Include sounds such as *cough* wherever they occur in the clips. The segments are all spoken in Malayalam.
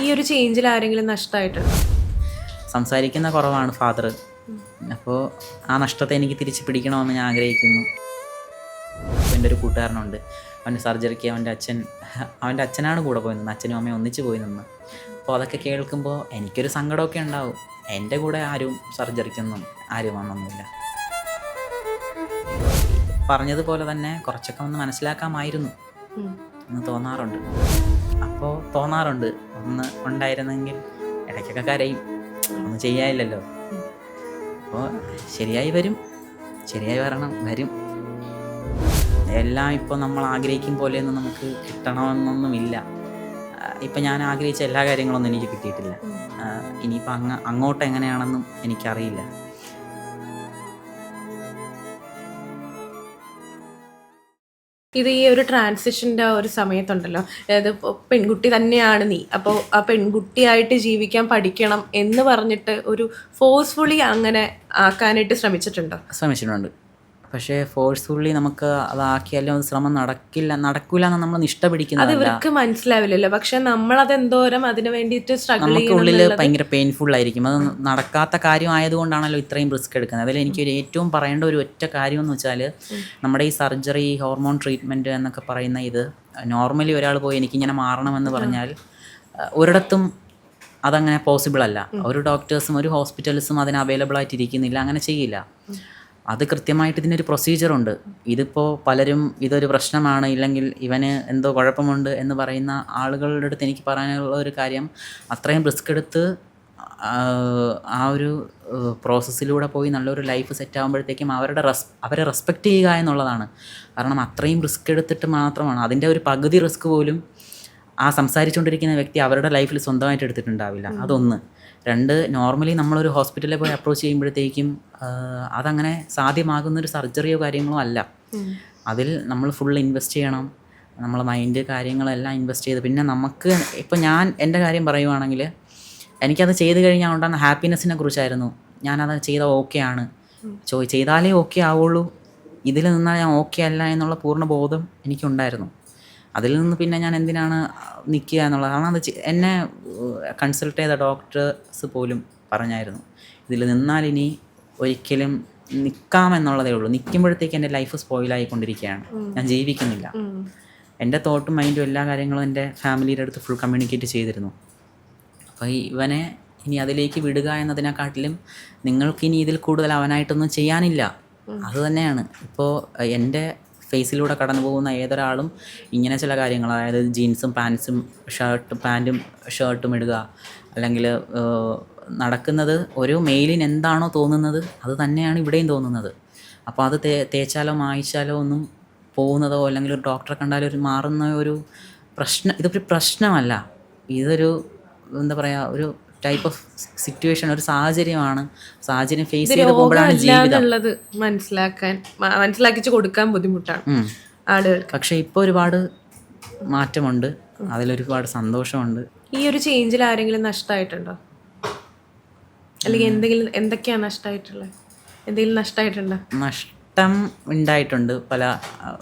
ഈ ഒരു ചേഞ്ചിൽ ആരെങ്കിലും നഷ്ടമായിട്ടുണ്ടോ സംസാരിക്കുന്ന കുറവാണ് ഫാദർ അപ്പോൾ ആ നഷ്ടത്തെ എനിക്ക് തിരിച്ച് പിടിക്കണമെന്ന് ഞാൻ ആഗ്രഹിക്കുന്നു. എന്റെ ഒരു കൂട്ടുകാരനുണ്ട്. അവന്റെ സർജറിക്ക് അവന്റെ അച്ഛൻ അവന്റെ അച്ഛനാണ് കൂടെ പോയി നിന്ന് അച്ഛനും അമ്മയും ഒന്നിച്ച് പോയി നിന്ന്. അപ്പോൾ അതൊക്കെ കേൾക്കുമ്പോൾ എനിക്കൊരു സങ്കടമൊക്കെ ഉണ്ടാവും. എന്റെ കൂടെ ആരും സർജറിക്കൊന്നും ആരും വന്നൊന്നുമില്ല. പറഞ്ഞതുപോലെ തന്നെ കുറച്ചൊക്കെ ഒന്ന് മനസ്സിലാക്കാമായിരുന്നു. എന്ന് തോന്നാറുണ്ട്. അപ്പോൾ തോന്നാറുണ്ട്. ഒന്ന് ഉണ്ടായിരുന്നെങ്കിൽ ഇടയ്ക്കൊക്കെ കരയും. ഒന്നും ചെയ്യാനില്ലല്ലോ. അപ്പോൾ ശരിയായി വരും. ശരിയായി വരണം വരും. എല്ലാം ഇപ്പോൾ നമ്മൾ ആഗ്രഹിക്കും പോലെയൊന്നും നമുക്ക് കിട്ടണമെന്നൊന്നുമില്ല. ഇപ്പം ഞാൻ ആഗ്രഹിച്ച എല്ലാ കാര്യങ്ങളൊന്നും എനിക്ക് കിട്ടിയിട്ടില്ല. ഇനിയിപ്പോൾ അങ്ങ് അങ്ങോട്ട് എങ്ങനെയാണെന്നും എനിക്കറിയില്ല. ഇത് ഈ ഒരു ട്രാൻസിഷന്റെ ഒരു സമയത്തുണ്ടല്ലോ. അതായത് പെൺകുട്ടി തന്നെയാണ് നീ. അപ്പോൾ ആ പെൺകുട്ടിയായിട്ട് ജീവിക്കാൻ പഠിക്കണം എന്ന് പറഞ്ഞിട്ട് ഒരു ഫോഴ്സ്ഫുള്ളി അങ്ങനെ ആക്കാനായിട്ട് ശ്രമിച്ചിട്ടുണ്ടോ? ശ്രമിച്ചിട്ടുണ്ട്. പക്ഷേ ഫോഴ്സ്ഫുള്ളി നമുക്ക് അതാക്കിയാലും അത് ശ്രമം നടക്കില്ല നടക്കില്ല എന്ന് നമ്മൾ നിഷ്ഠ അത് പിടിക്കുന്നതല്ല ഇവർക്ക് മനസ്സിലാവില്ലല്ലോ. പക്ഷെ നമ്മൾ അത് എന്തോരം അതിന് വേണ്ടിയിട്ട് സ്ട്രഗിൾ ഉള്ളിൽ ഭയങ്കര പെയിൻഫുൾ ആയിരിക്കും. അത് നടക്കാത്ത കാര്യം ആയതുകൊണ്ടാണല്ലോ ഇത്രയും റിസ്ക് എടുക്കുന്നത്. അതിൽ എനിക്ക് ഒരു ഏറ്റവും പറയേണ്ട ഒരു ഒറ്റ കാര്യം എന്ന് വെച്ചാൽ നമ്മുടെ ഈ സർജറി ഹോർമോൺ ട്രീറ്റ്മെന്റ് എന്നൊക്കെ പറയുന്ന ഇത് നോർമലി ഒരാൾ പോയി എനിക്കിങ്ങനെ മാറണമെന്ന് പറഞ്ഞാൽ ഒരിടത്തും അതങ്ങനെ പോസിബിൾ അല്ല. ഒരു ഡോക്ടേഴ്സും ഒരു ഹോസ്പിറ്റൽസും അതിന് അവൈലബിൾ ആയിട്ടിരിക്കുന്നില്ല. അങ്ങനെ ചെയ്യില്ല. അത് കൃത്യമായിട്ട് ഇതിനൊരു പ്രൊസീജിയറുണ്ട് ഇതിപ്പോൾ പലരും ഇതൊരു പ്രശ്നമാണ് ഇല്ലെങ്കിൽ ഇവന് എന്തോ കുഴപ്പമുണ്ട് എന്ന് പറയുന്ന ആളുകളുടെ അടുത്ത് എനിക്ക് പറയാനുള്ള ഒരു കാര്യം അത്രയും റിസ്ക് എടുത്ത് ആ, ഒരു പ്രോസസ്സിലൂടെ പോയി നല്ലൊരു ലൈഫ് സെറ്റ് ആകുമ്പോഴത്തേക്കും അവരുടെ റെസ് അവരെ റെസ്പെക്റ്റ് ചെയ്യുക എന്നുള്ളതാണ്. കാരണം അത്രയും റിസ്ക് എടുത്തിട്ട് മാത്രമാണ്. അതിന്റെ ഒരു പകുതി റിസ്ക് പോലും ആ സംസാരിച്ചുകൊണ്ടിരിക്കുന്ന വ്യക്തി അവരുടെ ലൈഫിൽ സ്വന്തമായിട്ട് എടുത്തിട്ടുണ്ടാവില്ല. അതൊന്ന്. രണ്ട് നോർമലി നമ്മളൊരു ഹോസ്പിറ്റലിൽ പോയി അപ്രോച്ച് ചെയ്യുമ്പോഴത്തേക്കും അതങ്ങനെ സാധ്യമാകുന്നൊരു സർജറിയോ കാര്യങ്ങളോ അല്ല. അതിൽ നമ്മൾ ഫുൾ ഇൻവെസ്റ്റ് ചെയ്യണം. നമ്മളെ മൈൻഡ് കാര്യങ്ങളെല്ലാം ഇൻവെസ്റ്റ് ചെയ്ത്. പിന്നെ നമുക്ക് ഇപ്പോൾ ഞാൻ എന്റെ കാര്യം പറയുവാണെങ്കിൽ എനിക്കത് ചെയ്ത് കഴിഞ്ഞാൽ ഉണ്ടാകുന്ന ഹാപ്പിനെസ്സിനെ കുറിച്ചായിരുന്നു. ഞാനത് ചെയ്ത ഓക്കെ ആണ്. ചോ ചെയ്താലേ ഓക്കെ ആവുള്ളൂ. ഇതിൽ നിന്നാൽ ഞാൻ ഓക്കെ അല്ല എന്നുള്ള പൂർണ ബോധം എനിക്കുണ്ടായിരുന്നു. അതിൽ നിന്ന് പിന്നെ ഞാൻ എന്തിനാണ് നിൽക്കുക എന്നുള്ളത്. കാരണം അത് എന്നെ കൺസൾട്ട് ചെയ്ത ഡോക്ടേഴ്സ് പോലും പറഞ്ഞായിരുന്നു ഇതിൽ നിന്നാൽ ഇനി ഒരിക്കലും നിൽക്കാമെന്നുള്ളതേ ഉള്ളൂ. നിൽക്കുമ്പോഴത്തേക്ക് എന്റെ ലൈഫ് സ്പോയിലായിക്കൊണ്ടിരിക്കുകയാണ് ഞാൻ ജീവിക്കുന്നില്ല. എന്റെ തോട്ടും മൈൻഡും എല്ലാ കാര്യങ്ങളും എന്റെ ഫാമിലിയുടെ അടുത്ത് ഫുൾ കമ്മ്യൂണിക്കേറ്റ് ചെയ്തിരുന്നു. അപ്പോൾ ഇവനെ ഇനി അതിലേക്ക് വിടുക എന്നതിനെക്കാട്ടിലും നിങ്ങൾക്ക് ഇനി ഇതിൽ കൂടുതൽ അവനായിട്ടൊന്നും ചെയ്യാനില്ല. അത് തന്നെയാണ്. ഇപ്പോൾ എന്റെ ഫേസിലൂടെ കടന്നു പോകുന്ന ഏതൊരാളും ഇങ്ങനെ ചില കാര്യങ്ങൾ അതായത് ജീൻസും പാൻസും ഷർട്ട് പാന്റും ഷർട്ടും ഇടുക. അല്ലെങ്കിൽ നടക്കുന്നത് ഒരു മെയിലിന് എന്താണോ തോന്നുന്നത് അത് തന്നെയാണ് ഇവിടെയും തോന്നുന്നത്. അപ്പോൾ അത് തേ തേച്ചാലോ മായ്ച്ചാലോ ഒന്നും പോകുന്നതോ അല്ലെങ്കിൽ ഒരു ഡോക്ടറെ കണ്ടാലോ ഒരു മാറുന്ന ഒരു പ്രശ്നം ഇതൊരു പ്രശ്നമല്ല. ഇതൊരു എന്താ പറയുക ഒരു ടൈപ്പ് ഓഫ് സിറ്റുവേഷൻ ഒരു സാഹചര്യമാണ്. സാഹചര്യം ഫേസ് ചെയ്ത് പോകുമ്പോഴാണ് ജീവിതം. മനസ്സിലാക്കാൻ മനസ്സിലാക്കിച്ച് കൊടുക്കാൻ ബുദ്ധിമുട്ടാണ് ആളുകൾ ആളുകൾക്ക്. പക്ഷേ ഇപ്പോൾ ഒരുപാട് മാറ്റമുണ്ട്. അതിലൊരുപാട് സന്തോഷമുണ്ട്. ഈ ഒരു ചേഞ്ചിൽ ആരെങ്കിലും നഷ്ടമായിട്ടുണ്ടോ അല്ലെങ്കിൽ എന്തെങ്കിലും എന്തൊക്കെയാണ് നഷ്ടമായിട്ടുള്ളത് എന്തെങ്കിലും നഷ്ടമായിട്ടുണ്ടോ നഷ്ടം ഉണ്ടായിട്ടുണ്ട്. പല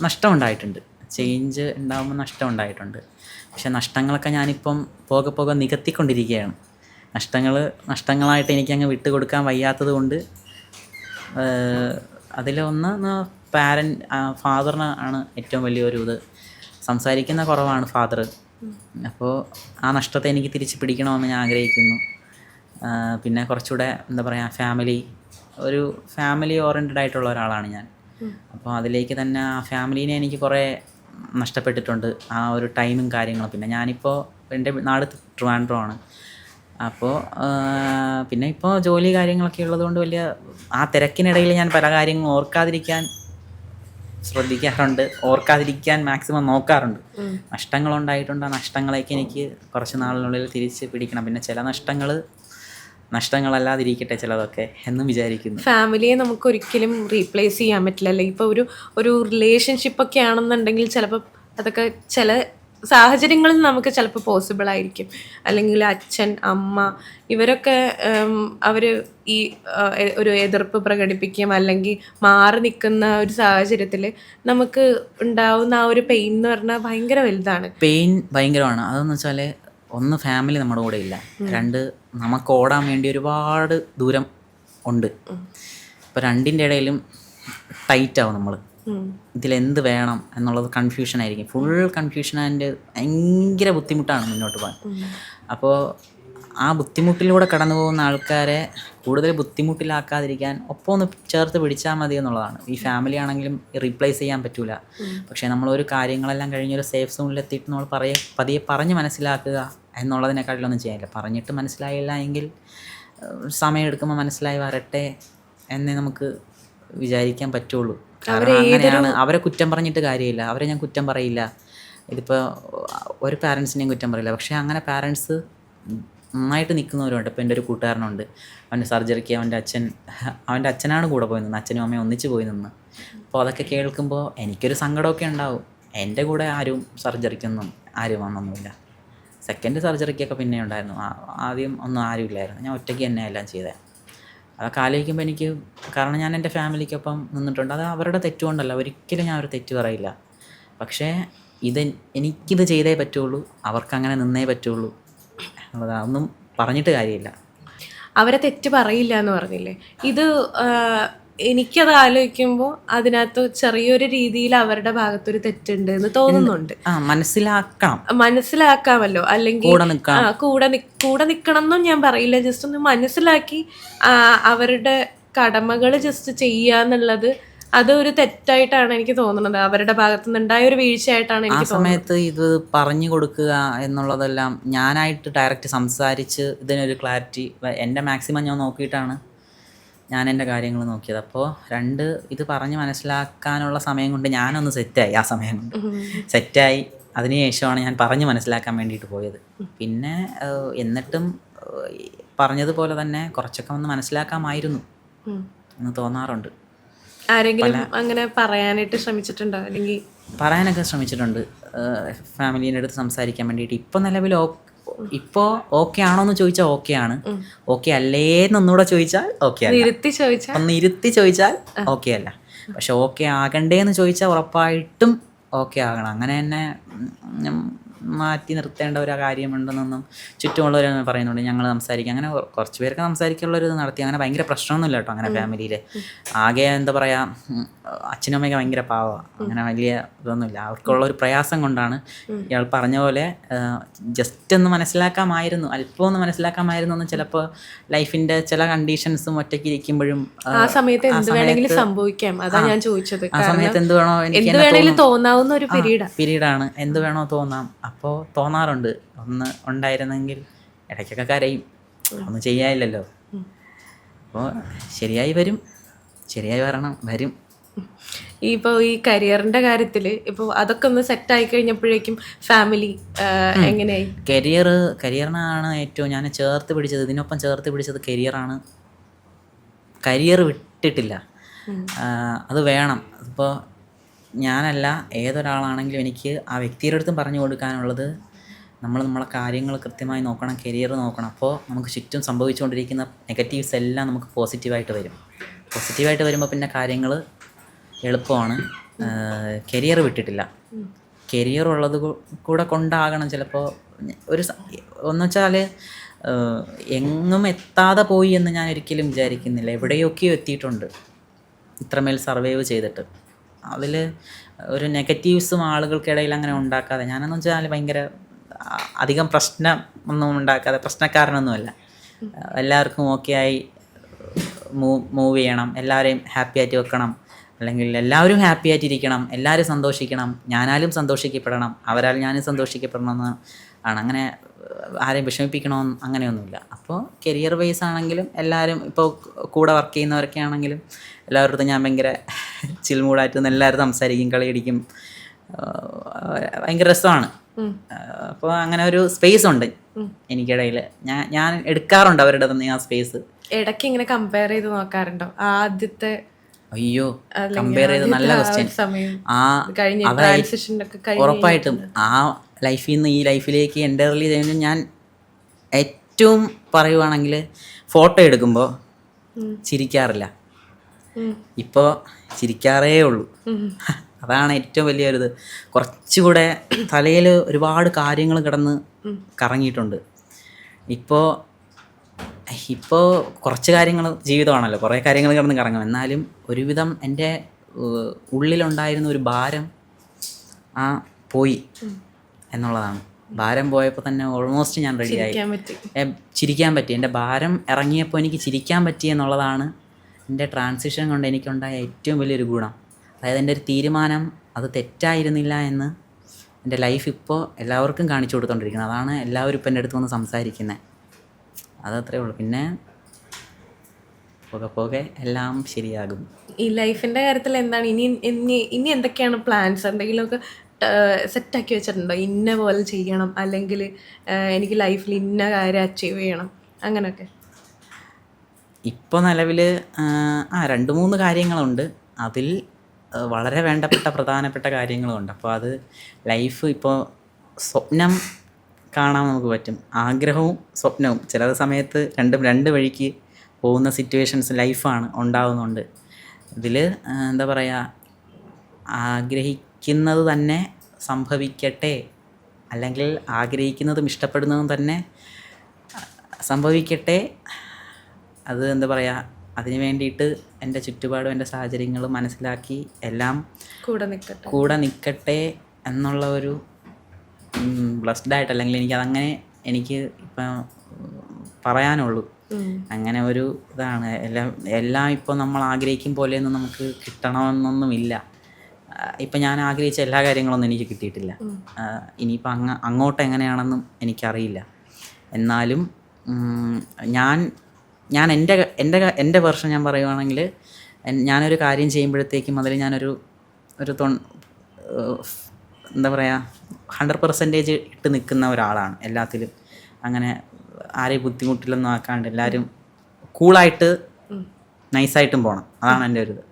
നഷ്ടം ഉണ്ടായിട്ടുണ്ട് ചേഞ്ച് ഉണ്ടാകുമ്പോൾ നഷ്ടം ഉണ്ടായിട്ടുണ്ട് പക്ഷെ നഷ്ടങ്ങളൊക്കെ ഞാനിപ്പം പോകെ പോകെ നികത്തിക്കൊണ്ടിരിക്കുകയാണ്. നഷ്ടങ്ങൾ നഷ്ടങ്ങളായിട്ട് എനിക്കങ്ങ് വിട്ടുകൊടുക്കാൻ വയ്യാത്തത് കൊണ്ട് അതിലൊന്ന് പാരൻ ഫാദറിന് ആണ് ഏറ്റവും വലിയൊരു ഇത്. സംസാരിക്കുന്ന കുറവാണ് ഫാദർ അപ്പോൾ ആ നഷ്ടത്തെ എനിക്ക് തിരിച്ച് പിടിക്കണമെന്ന് ഞാൻ ആഗ്രഹിക്കുന്നു. പിന്നെ കുറച്ചുകൂടെ എന്താ പറയുക ഫാമിലി ഒരു ഫാമിലി ഓറിയന്റഡ് ആയിട്ടുള്ള ഒരാളാണ് ഞാൻ. അപ്പോൾ അതിലേക്ക് തന്നെ ആ ഫാമിലീനെ എനിക്ക് കുറേ നഷ്ടപ്പെട്ടിട്ടുണ്ട്. ആ ഒരു ടൈമും കാര്യങ്ങളും. പിന്നെ ഞാനിപ്പോൾ എന്റെ നാട് ട്രിവാൻഡ്രമാണ്. അപ്പോൾ പിന്നെ ഇപ്പോൾ ജോലി കാര്യങ്ങളൊക്കെ ഉള്ളതുകൊണ്ട് വലിയ ആ തിരക്കിനിടയിൽ ഞാൻ പല കാര്യങ്ങളും ഓർക്കാതിരിക്കാൻ ശ്രദ്ധിക്കാറുണ്ട്. ഓർക്കാതിരിക്കാൻ മാക്സിമം നോക്കാറുണ്ട്. നഷ്ടങ്ങളുണ്ടായിട്ടുണ്ട്? ആ നഷ്ടങ്ങളേക്ക് എനിക്ക് കുറച്ച് നാളിനുള്ളിൽ തിരിച്ച് പിടിക്കണം. പിന്നെ ചില നഷ്ടങ്ങൾ നഷ്ടങ്ങളല്ലാതിരിക്കട്ടെ ചിലതൊക്കെ എന്നും വിചാരിക്കുന്നു. ഫാമിലിയെ നമുക്ക് ഒരിക്കലും റീപ്ലേസ് ചെയ്യാൻ പറ്റില്ല. അല്ലെങ്കിൽ ഇപ്പോൾ ഒരു ഒരു റിലേഷൻഷിപ്പ് ഒക്കെ ആണെന്നുണ്ടെങ്കിൽ ചിലപ്പോൾ അതൊക്കെ ചില സാഹചര്യങ്ങളിൽ നമുക്ക് ചിലപ്പോൾ പോസിബിൾ ആയിരിക്കും. അല്ലെങ്കിൽ അച്ഛൻ അമ്മ ഇവരൊക്കെ അവർ ഈ ഒരു എതിർപ്പ് പ്രകടിപ്പിക്കും. അല്ലെങ്കിൽ മാറി നിൽക്കുന്ന ഒരു സാഹചര്യത്തിൽ നമുക്ക് ഉണ്ടാവുന്ന ആ ഒരു പെയിൻ എന്ന് പറഞ്ഞാൽ ഭയങ്കര വലുതാണ്. പെയിൻ ഭയങ്കരമാണ്. അതെന്ന് വെച്ചാൽ ഒന്ന് ഫാമിലി നമ്മുടെ കൂടെ ഇല്ല. രണ്ട് നമുക്ക് ഓടാൻ വേണ്ടി ഒരുപാട് ദൂരം ഉണ്ട്. ഇപ്പം രണ്ടിന്റെ ഇടയിലും ടൈറ്റാവും നമ്മൾ. ഇതിലെന്ത് വേണം എന്നുള്ളത് കൺഫ്യൂഷൻ ആയിരിക്കും. ഫുൾ കൺഫ്യൂഷൻ അതിന്റെ ഭയങ്കര ബുദ്ധിമുട്ടാണ് മുന്നോട്ട് പോകാൻ. അപ്പോൾ ആ ബുദ്ധിമുട്ടിലൂടെ കടന്നു പോകുന്ന ആൾക്കാരെ കൂടുതൽ ബുദ്ധിമുട്ടിലാക്കാതിരിക്കാൻ ഒപ്പം ഒന്ന് ചേർത്ത് പിടിച്ചാൽ മതി എന്നുള്ളതാണ്. ഈ ഫാമിലി ആണെങ്കിലും റീപ്ലേസ് ചെയ്യാൻ പറ്റൂല. പക്ഷേ നമ്മളൊരു കാര്യങ്ങളെല്ലാം കഴിഞ്ഞ് ഒരു സേഫ് സോണിൽ എത്തിയിട്ട് നമ്മൾ പറയ പതിയെ പറഞ്ഞ് മനസ്സിലാക്കുക എന്നുള്ളതിനെക്കാട്ടിലൊന്നും ചെയ്യാനില്ല. പറഞ്ഞിട്ട് മനസ്സിലായില്ല എങ്കിൽ സമയമെടുക്കുമ്പോൾ സമയം എടുക്കുമ്പോൾ മനസ്സിലായി വരട്ടെ എന്നേ നമുക്ക് വിചാരിക്കാൻ പറ്റുള്ളൂ. കാരണം അങ്ങനെയാണ്. അവരെ കുറ്റം പറഞ്ഞിട്ട് കാര്യമില്ല. അവരെ ഞാൻ കുറ്റം പറയില്ല. ഇതിപ്പോൾ ഒരു പാരൻസിനെയും കുറ്റം പറയില്ല. പക്ഷേ അങ്ങനെ പാരൻസ് നന്നായിട്ട് നിൽക്കുന്നവരുണ്ട്. ഇപ്പോൾ എന്റെ ഒരു കൂട്ടുകാരനുണ്ട്. അവന്റെ സർജറിക്ക് അവന്റെ അച്ഛൻ അവന്റെ അച്ഛനാണ് കൂടെ പോയി നിന്ന് അച്ഛനും അമ്മയും ഒന്നിച്ച് പോയി നിന്ന്. അപ്പോൾ അതൊക്കെ കേൾക്കുമ്പോൾ എനിക്കൊരു സങ്കടമൊക്കെ ഉണ്ടാവും. എന്റെ കൂടെ ആരും സർജറിക്കൊന്നും ആരും വന്നൊന്നുമില്ല. സെക്കൻഡ് സർജറിക്കൊക്കെ പിന്നെ ഉണ്ടായിരുന്നു. ആദ്യം ഒന്നും ആരും ഇല്ലായിരുന്നു ഞാൻ ഒറ്റയ്ക്ക് തന്നെ എല്ലാം ചെയ്തത് അതൊക്കെ ആലോചിക്കുമ്പോൾ എനിക്ക് കാരണം ഞാൻ എന്റെ ഫാമിലിക്കൊപ്പം നിന്നിട്ടുണ്ട്. അത് അവരുടെ തെറ്റുകൊണ്ടല്ല ഒരിക്കലും ഞാൻ ഒരു തെറ്റ് പറയില്ല. പക്ഷേ ഇത് എനിക്കിത് ചെയ്തേ പറ്റുള്ളൂ. അവർക്കങ്ങനെ നിന്നേ പറ്റുള്ളൂ. എന്നുള്ളത് ഒന്നും പറഞ്ഞിട്ട് കാര്യമില്ല. അവരെ തെറ്റ് പറയില്ല എന്ന് പറഞ്ഞില്ലേ? ഇത് എനിക്കത് ആലോചിക്കുമ്പോൾ അതിനകത്ത് ചെറിയൊരു രീതിയിൽ അവരുടെ ഭാഗത്തൊരു തെറ്റുണ്ട് എന്ന് തോന്നുന്നുണ്ട്. ആ മനസ്സിലാക്കണം. മനസ്സിലാക്കാമല്ലോ. അല്ലെങ്കിൽ കൂടെ കൂടെ നിൽക്കണം എന്നും ഞാൻ പറയില്ല. ജസ്റ്റ് ഒന്ന് മനസ്സിലാക്കി അവരുടെ കടമകൾ ജസ്റ്റ് ചെയ്യുക എന്നുള്ളത് അത് ഒരു തെറ്റായിട്ടാണ് എനിക്ക് തോന്നുന്നത്. അവരുടെ ഭാഗത്തു നിന്നുണ്ടായ ഒരു വീഴ്ചയായിട്ടാണ് എനിക്ക് സമയത്ത് ഇത് പറഞ്ഞു കൊടുക്കുക എന്നുള്ളതെല്ലാം ഞാനായിട്ട് ഡയറക്റ്റ് സംസാരിച്ച് ഇതിനൊരു ക്ലാരിറ്റി എന്റെ മാക്സിമം ഞാൻ നോക്കിയിട്ടാണ് ഞാൻ എന്റെ കാര്യങ്ങൾ നോക്കിയത്. അപ്പോൾ രണ്ട് ഇത് പറഞ്ഞ് മനസ്സിലാക്കാനുള്ള സമയം കൊണ്ട് ഞാനൊന്ന് സെറ്റായി ആ സമയം കൊണ്ട്. സെറ്റായി. അതിനുശേഷമാണ് ഞാൻ പറഞ്ഞ് മനസ്സിലാക്കാൻ വേണ്ടിയിട്ട് പോയത്. പിന്നെ എന്നിട്ടും പറഞ്ഞതുപോലെ തന്നെ കുറച്ചൊക്കെ ഒന്ന് മനസ്സിലാക്കാമായിരുന്നു എന്ന് തോന്നാറുണ്ട്. ആരെങ്കിലും അങ്ങനെ പറയാനായിട്ട് ശ്രമിച്ചിട്ടുണ്ടോ? അല്ലെങ്കിൽ പറയാനൊക്കെ ശ്രമിച്ചിട്ടുണ്ട്. ഫാമിലീന്റെ അടുത്ത് സംസാരിക്കാൻ വേണ്ടിയിട്ട്. ഇപ്പം നിലവിൽ ഓ ഇപ്പോൾ ഓക്കെ ആണോ എന്ന് ചോദിച്ചാൽ ഓക്കെ ആണ് ഓക്കെ അല്ലേ എന്നൊന്നുകൂടെ ചോദിച്ചാൽ ഓക്കെ അല്ല. ഒന്ന് ഇരുത്തി ചോദിച്ചാൽ ഓക്കെ അല്ല. പക്ഷെ ഓക്കെ ആകണ്ടേന്ന് ചോദിച്ചാൽ ഉറപ്പായിട്ടും ഓക്കെ ആകണം. അങ്ങനെ തന്നെ മാറ്റി നിർത്തേണ്ട ഒരു കാര്യമുണ്ടെന്നൊന്നും ചുറ്റുമുള്ളവർ പറയുന്നുണ്ട്. ഞങ്ങൾ സംസാരിക്കുക അങ്ങനെ കുറച്ച് പേർക്ക് സംസാരിക്കാനുള്ളൊരു ഇത് നടത്തി. അങ്ങനെ ഭയങ്കര പ്രശ്നമൊന്നുമില്ല കേട്ടോ അങ്ങനെ ഫാമിലിയിൽ ആകെ എന്താ പറയുക അച്ഛനും അമ്മയൊക്കെ ഭയങ്കര പാവമാണ് അങ്ങനെ വലിയ ഇതൊന്നുമില്ല. അവർക്കുള്ള ഒരു പ്രയാസം കൊണ്ടാണ് ഇയാൾ പറഞ്ഞ പോലെ ജസ്റ്റ് ഒന്ന് മനസ്സിലാക്കാമായിരുന്നു. അല്പം ഒന്ന് മനസ്സിലാക്കാമായിരുന്നു എന്ന് ചിലപ്പോൾ ലൈഫിന്റെ ചില കണ്ടീഷൻസും ഒറ്റയ്ക്ക് ഇരിക്കുമ്പോഴും ആ, സമയത്ത് എന്ത് വേണമെങ്കിലും സംഭവിക്കാം. അതാ ഞാൻ ചോദിച്ചത്. ആ സമയത്ത് എന്ത് വേണോ എനിക്ക്. തോന്നാവുന്ന ഒരു പീരീഡാ. പീരീഡാണ്. എന്ത് വേണോ തോന്നാം. അപ്പോൾ തോന്നാറുണ്ട്. ഒന്ന് ഉണ്ടായിരുന്നെങ്കിൽ ഇടയ്ക്കൊക്കെ കരയും. ഒന്നും ചെയ്യാനില്ലല്ലോ. അപ്പോൾ ശരിയായി വരും. ശരിയായി വരണം. വരും. ഇപ്പോൾ ഈ കരിയറിന്റെ കാര്യത്തിൽ ഇപ്പോൾ അതൊക്കെ ഒന്ന് സെറ്റ് ആയി കഴിഞ്ഞപ്പോഴേക്കും ഫാമിലി എങ്ങനെയായി? കരിയർ കരിയറിനാണ് ഏറ്റവും ഞാൻ ചേർത്ത് പിടിച്ചത്. ഇതിനൊപ്പം ചേർത്ത് പിടിച്ചത് കരിയറാണ്. കരിയർ വിട്ടിട്ടില്ല. അത് വേണം. ഇപ്പോൾ ഞാനല്ല ഏതൊരാളാണെങ്കിലും എനിക്ക് ആ വ്യക്തിയുടെ അടുത്തും പറഞ്ഞു കൊടുക്കാനുള്ളത് നമ്മൾ നമ്മളെ കാര്യങ്ങൾ കൃത്യമായി നോക്കണം കരിയർ നോക്കണം. അപ്പോൾ നമുക്ക് ചുറ്റും സംഭവിച്ചുകൊണ്ടിരിക്കുന്ന നെഗറ്റീവ്സ് എല്ലാം നമുക്ക് പോസിറ്റീവായിട്ട് വരും. പോസിറ്റീവായിട്ട് വരുമ്പോൾ പിന്നെ കാര്യങ്ങൾ എളുപ്പമാണ്. കരിയർ വിട്ടിട്ടില്ല. കരിയർ ഉള്ളത് കൂടെ കൊണ്ടാകണം ചിലപ്പോൾ ഒരു സ- വെച്ചാൽ എങ്ങും എത്താതെ പോയി എന്ന് ഞാൻ ഒരിക്കലും വിചാരിക്കുന്നില്ല. എവിടെയൊക്കെയോ എത്തിയിട്ടുണ്ട്. ഇത്രമേൽ സർവൈവ് ചെയ്തിട്ട്. അതിൽ ഒരു നെഗറ്റീവ്സും ആളുകൾക്കിടയിൽ അങ്ങനെ ഉണ്ടാക്കാതെ. ഞാനെന്ന് വെച്ചാൽ ഭയങ്കര അധികം പ്രശ്നം ഒന്നും ഉണ്ടാക്കാതെ പ്രശ്നക്കാരനൊന്നുമല്ല. എല്ലാവർക്കും ഓക്കെ ആയി മൂവ് മൂവ് ചെയ്യണം എല്ലാവരെയും ഹാപ്പി ആയിട്ട് വെക്കണം അല്ലെങ്കിൽ എല്ലാവരും ഹാപ്പി ആയിട്ടിരിക്കണം എല്ലാവരും സന്തോഷിക്കണം ഞാനാലും സന്തോഷിക്കപ്പെടണം അവരാൽ ഞാനും സന്തോഷിക്കപ്പെടണം എന്ന് ആണ്. അങ്ങനെ ആരെയും വിഷമിപ്പിക്കണമെന്ന് അങ്ങനെയൊന്നുമില്ല. അപ്പോൾ കരിയർ വൈസ് ആണെങ്കിലും എല്ലാവരും ഇപ്പോൾ കൂടെ വർക്ക് ചെയ്യുന്നവരൊക്കെ ആണെങ്കിലും എല്ലാവരുടെ ഞാൻ ഭയങ്കര ചിൽമൂടായിട്ട് എല്ലാവരും സംസാരിക്കും കളിയടിക്കും അടിക്കും. ഭയങ്കര രസമാണ്. അപ്പോൾ അങ്ങനെ ഒരു സ്പേസ് ഉണ്ട് എനിക്കിടയിൽ. ഞാൻ ഞാൻ എടുക്കാറുണ്ട് അവരുടെ തന്നെ ആ സ്പേസ് ഇടയ്ക്ക് ഇങ്ങനെ കമ്പയർ ചെയ്ത് നോക്കാറുണ്ടോ? ആദ്യത്തെ അയ്യോ കമ്പയർ ചെയ്ത് നല്ല ക്വസ്റ്റ്യൻ ആ ഉറപ്പായിട്ടും ആ ലൈഫിൽ നിന്ന് ഈ ലൈഫിലേക്ക് എന്റർലി ചെയ്യുമ്പോൾ ഞാൻ ഏറ്റവും പറയുവാണെങ്കിൽ ഫോട്ടോ എടുക്കുമ്പോൾ ചിരിക്കാറില്ല. ഇപ്പോൾ ചിരിക്കാറേ ഉള്ളൂ. അതാണ് ഏറ്റവും വലിയൊരിത്. കുറച്ചുകൂടെ തലയിൽ ഒരുപാട് കാര്യങ്ങൾ കിടന്ന് കറങ്ങിയിട്ടുണ്ട്. ഇപ്പോൾ ഇപ്പോൾ കുറച്ച് കാര്യങ്ങൾ ജീവിതമാണല്ലോ. കുറേ കാര്യങ്ങൾ കിടന്ന് കറങ്ങും എന്നാലും ഒരുവിധം എന്റെ ഉള്ളിലുണ്ടായിരുന്ന ഒരു ഭാരം ആ പോയി എന്നുള്ളതാണ്. ഭാരം പോയപ്പോൾ തന്നെ ഓൾമോസ്റ്റ് ഞാൻ റെഡിയായി ചിരിക്കാൻ പറ്റി. ചിരിക്കാൻ പറ്റി. എന്റെ ഭാരം ഇറങ്ങിയപ്പോൾ എനിക്ക് ചിരിക്കാൻ പറ്റി എന്നുള്ളതാണ് എന്റെ ട്രാൻസിഷൻ കൊണ്ട് എനിക്കുണ്ടായ ഏറ്റവും വലിയൊരു ഗുണം. അതായത് എന്റെ ഒരു തീരുമാനം അത് തെറ്റായിരുന്നില്ല എന്ന് എന്റെ ലൈഫ് ഇപ്പോൾ എല്ലാവർക്കും കാണിച്ചു കൊടുത്തോണ്ടിരിക്കുന്നത് അതാണ് എല്ലാവരും ഇപ്പം എന്റെ അടുത്ത് വന്ന് സംസാരിക്കുന്നത് അതത്രേ ഉള്ളൂ. പിന്നെ പോകെ പോകെ എല്ലാം ശരിയാകും. ഈ ലൈഫിന്റെ കാര്യത്തിൽ എന്താണ്? ഇനി ഇനി ഇനി എന്തൊക്കെയാണ് പ്ലാൻസ് എന്തെങ്കിലുമൊക്കെ സെറ്റാക്കി വെച്ചിട്ടുണ്ടോ? ഇന്ന പോലെ ചെയ്യണം. അല്ലെങ്കിൽ എനിക്ക് ലൈഫിൽ ഇന്ന കാര്യം അച്ചീവ് ചെയ്യണം. അങ്ങനെയൊക്കെ. ഇപ്പോൾ നിലവിൽ ആ രണ്ട് മൂന്ന് കാര്യങ്ങളുണ്ട്. അതിൽ വളരെ വേണ്ടപ്പെട്ട പ്രധാനപ്പെട്ട കാര്യങ്ങളുമുണ്ട് അപ്പോൾ അത് ലൈഫ് ഇപ്പോൾ സ്വപ്നം കാണാൻ നമുക്ക് പറ്റും. ആഗ്രഹവും സ്വപ്നവും. ചില സമയത്ത് രണ്ടും രണ്ട് വഴിക്ക് പോകുന്ന സിറ്റുവേഷൻസ് ലൈഫാണ് ഉണ്ടാവുന്നുണ്ട്. ഇതിൽ എന്താ പറയുക ആഗ്രഹിക്കുന്നത് തന്നെ സംഭവിക്കട്ടെ അല്ലെങ്കിൽ ആഗ്രഹിക്കുന്നതും ഇഷ്ടപ്പെടുന്നതും തന്നെ സംഭവിക്കട്ടെ അത് എന്താ പറയുക അതിന് വേണ്ടിയിട്ട് എന്റെ ചുറ്റുപാടും എന്റെ സാഹചര്യങ്ങളും മനസ്സിലാക്കി എല്ലാം കൂടെ നിൽക്കട്ടെ കൂടെ നിൽക്കട്ടെ എന്നുള്ള ഒരു ബ്ലസ്ഡ് ആയിട്ട് അല്ലെങ്കിൽ എനിക്ക് അതങ്ങനെ എനിക്ക് ഇപ്പം പറയാനുള്ളൂ. അങ്ങനെ ഒരു ഇതാണ്. എല്ലാം എല്ലാം ഇപ്പോൾ നമ്മൾ ആഗ്രഹിക്കും പോലെയൊന്നും നമുക്ക് കിട്ടണമെന്നൊന്നുമില്ല. ഇപ്പം ഞാൻ ആഗ്രഹിച്ച എല്ലാ കാര്യങ്ങളൊന്നും എനിക്ക് കിട്ടിയിട്ടില്ല. ഇനിയിപ്പോൾ അങ്ങ് അങ്ങോട്ട് എങ്ങനെയാണെന്നും എനിക്കറിയില്ല. എന്നാലും ഞാൻ ഞാൻ എന്റെ എന്റെ എന്റെ വെർഷൻ ഞാൻ പറയുവാണെങ്കിൽ ഞാനൊരു കാര്യം ചെയ്യുമ്പോഴത്തേക്കും അതിൽ ഞാനൊരു ഒരു തൊൺ എന്താ പറയുക ഹൺഡ്രഡ് പെർസെന്റേജ് ഇട്ട് നിൽക്കുന്ന ഒരാളാണ് എല്ലാത്തിലും. അങ്ങനെ ആരെയും ബുദ്ധിമുട്ടിലൊന്നും ആക്കാണ്ട് എല്ലാവരും കൂളായിട്ട് നൈസായിട്ടും പോകണം അതാണ് എന്റെ ഒരു ഇത്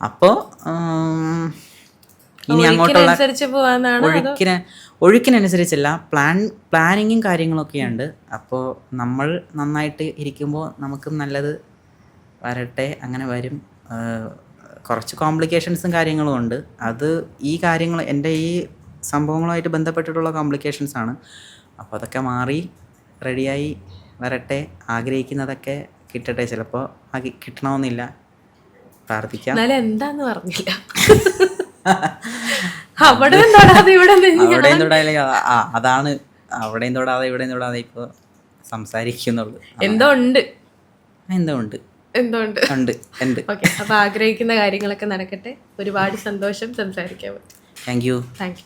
അപ്പോൾ ഇനി അങ്ങോട്ടുള്ള ഒഴുക്കിന് ഒഴുക്കിനനുസരിച്ചല്ല പ്ലാൻ പ്ലാനിങ്ങും കാര്യങ്ങളൊക്കെയുണ്ട്. അപ്പോൾ നമ്മൾ നന്നായിട്ട് ഇരിക്കുമ്പോൾ നമുക്കും നല്ലത് വരട്ടെ അങ്ങനെ വരും. കുറച്ച് കോംപ്ലിക്കേഷൻസും കാര്യങ്ങളും ഉണ്ട്. അത് ഈ കാര്യങ്ങൾ എന്റെ ഈ സംഭവങ്ങളുമായിട്ട് ബന്ധപ്പെട്ടിട്ടുള്ള കോംപ്ലിക്കേഷൻസ് ആണ്. അപ്പോൾ അതൊക്കെ മാറി റെഡിയായി വരട്ടെ ആഗ്രഹിക്കുന്നതൊക്കെ കിട്ടട്ടെ. ചിലപ്പോൾ ആ കിട്ടണമെന്നില്ല. പ്രാർത്ഥിക്കാം. എന്താന്ന് പറഞ്ഞില്ല. തൊടാതെ *laughs* ഇവിടെ അവിടെയും തൊടാതെ അതാണ് അവിടെയും തൊടാതെ ഇവിടെ തൊടാതെ ഇപ്പൊ സംസാരിക്കുന്നുള്ളു. എന്തോ ഉണ്ട്. എന്തോ ഉണ്ട്. എന്തോ ഉണ്ട്. ഉണ്ട് ഓക്കെ അപ്പൊ ആഗ്രഹിക്കുന്ന കാര്യങ്ങളൊക്കെ നടക്കട്ടെ. ഒരുപാട് സന്തോഷം. സംസാരിക്കാൻ താങ്ക് യു താങ്ക് യു